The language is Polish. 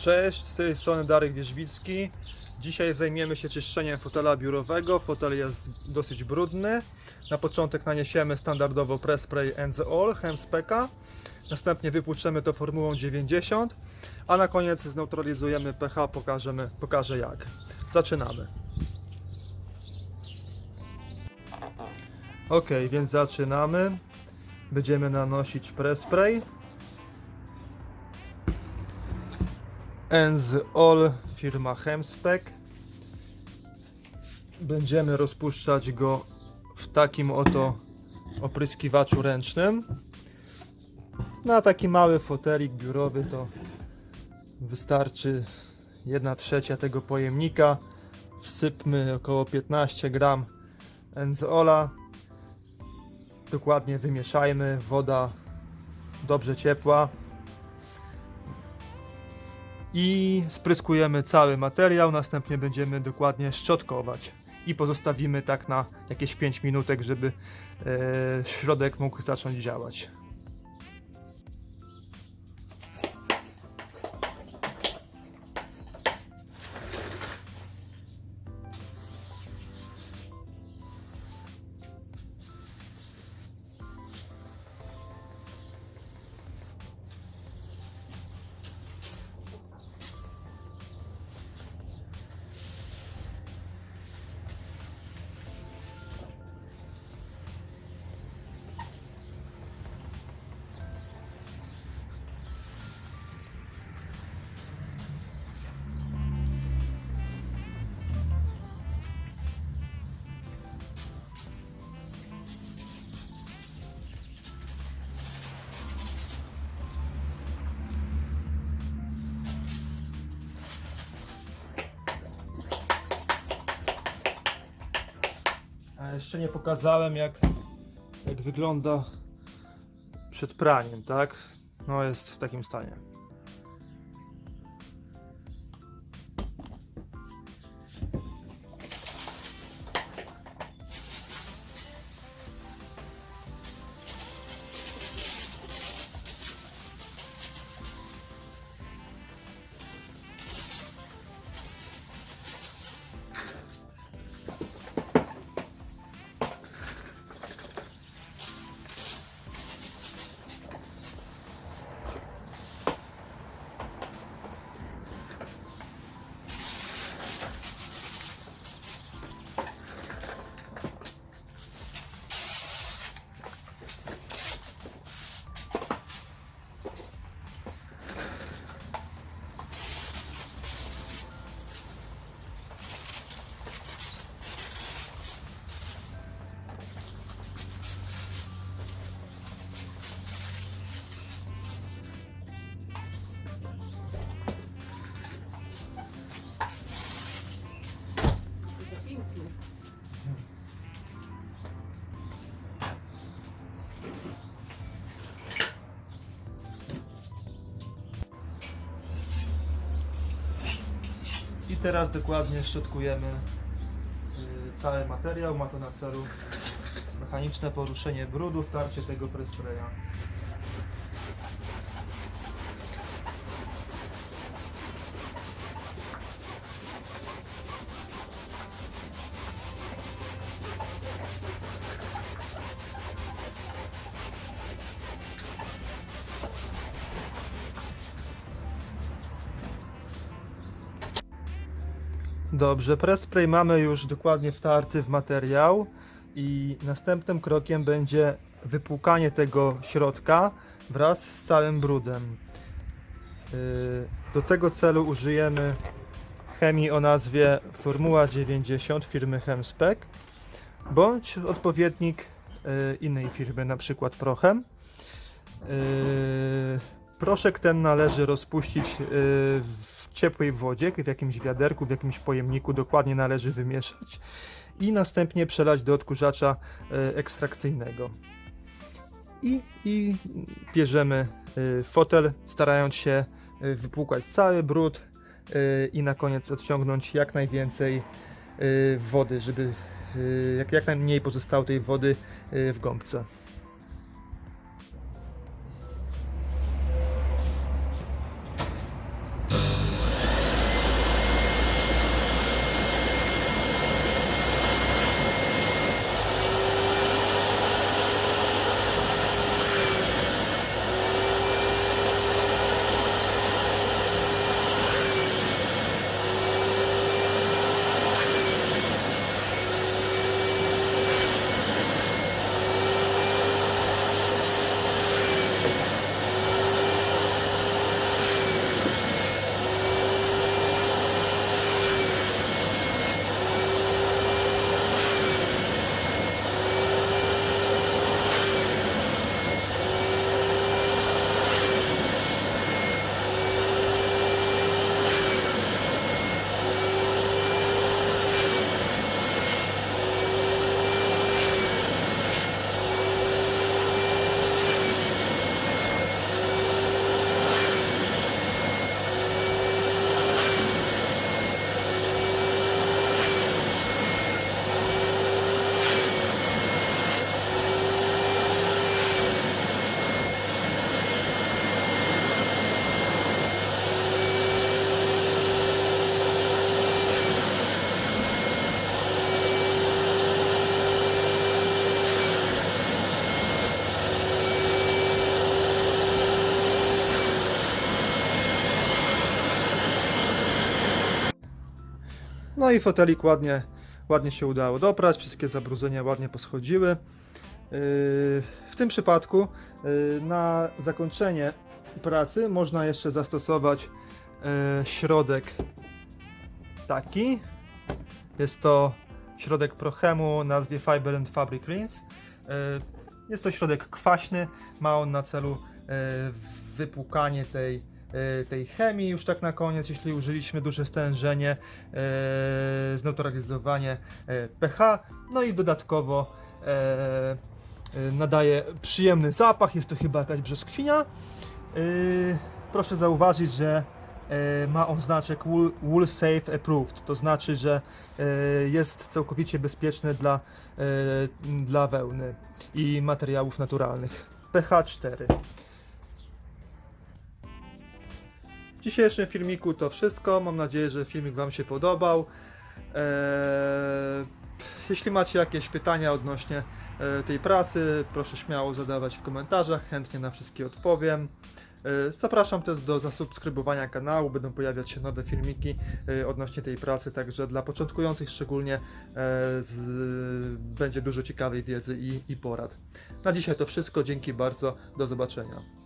Cześć, z tej strony Darek Wierzbicki. Dzisiaj zajmiemy się czyszczeniem fotela biurowego. Fotel jest dosyć brudny. Na początek naniesiemy standardowo press spray all Hemspecka. Następnie wypłuczemy to formułą 90, a na koniec zneutralizujemy pH, pokażemy, pokażę jak. Zaczynamy. Ok, więc zaczynamy. Będziemy nanosić press spray. Enz All firma Hemspec. Będziemy rozpuszczać go w takim oto opryskiwaczu ręcznym. Na taki mały fotelik biurowy to wystarczy 1 trzecia tego pojemnika. Wsypmy około 15 gram Enzola. Dokładnie wymieszajmy. Woda dobrze ciepła i spryskujemy cały materiał, następnie będziemy dokładnie szczotkować i pozostawimy tak na jakieś 5 minutek, żeby e, środek mógł zacząć działać. Jeszcze nie pokazałem jak, jak wygląda przed praniem, tak? No jest w takim stanie. Teraz dokładnie szczotkujemy y, cały materiał. Ma to na celu mechaniczne poruszenie brudu, wtarcie tego prespraya. Dobrze, press spray mamy już dokładnie wtarty w materiał i następnym krokiem będzie wypłukanie tego środka wraz z całym brudem. Yy, Do tego celu użyjemy chemii o nazwie Formuła 90 firmy Hemspec bądź odpowiednik yy, innej firmy, na przykład Prochem. Yy, Proszek ten należy rozpuścić yy, ciepłej wodzie, w jakimś wiaderku, w jakimś pojemniku, dokładnie należy wymieszać i następnie przelać do odkurzacza yy, ekstrakcyjnego. I, I bierzemy yy, fotel, starając się yy, wypłukać cały brud i na koniec odciągnąć jak najwięcej wody, żeby jak, jak najmniej pozostało tej wody w gąbce. No i fotelik ładnie, ładnie się udało doprać, wszystkie zabrudzenia ładnie poschodziły. Yy, W tym przypadku yy, na zakończenie pracy można jeszcze zastosować yy, środek taki. Jest to środek Prochemu o nazwie Fiber and Fabric Rinse. Jest to środek kwaśny, ma on na celu wypłukanie tej, tej chemii już tak na koniec, jeśli użyliśmy duże stężenie, yy, zneutralizowanie yy, pH, no i dodatkowo nadaje przyjemny zapach, jest to chyba jakaś brzoskwinia. Proszę zauważyć, że e, ma on znaczek wool, Safe Approved, to znaczy, że e, jest całkowicie bezpieczny dla, e, dla wełny i materiałów naturalnych. pH 4. W dzisiejszym filmiku to wszystko. Mam nadzieję, że filmik Wam się podobał. Eee, jeśli macie jakieś pytania odnośnie e, tej pracy, proszę śmiało zadawać w komentarzach, chętnie na wszystkie odpowiem. E, Zapraszam też do zasubskrybowania kanału, będą pojawiać się nowe filmiki e, odnośnie tej pracy, także dla początkujących szczególnie z, będzie dużo ciekawej wiedzy i, i porad. Na dzisiaj to wszystko, dzięki bardzo, do zobaczenia.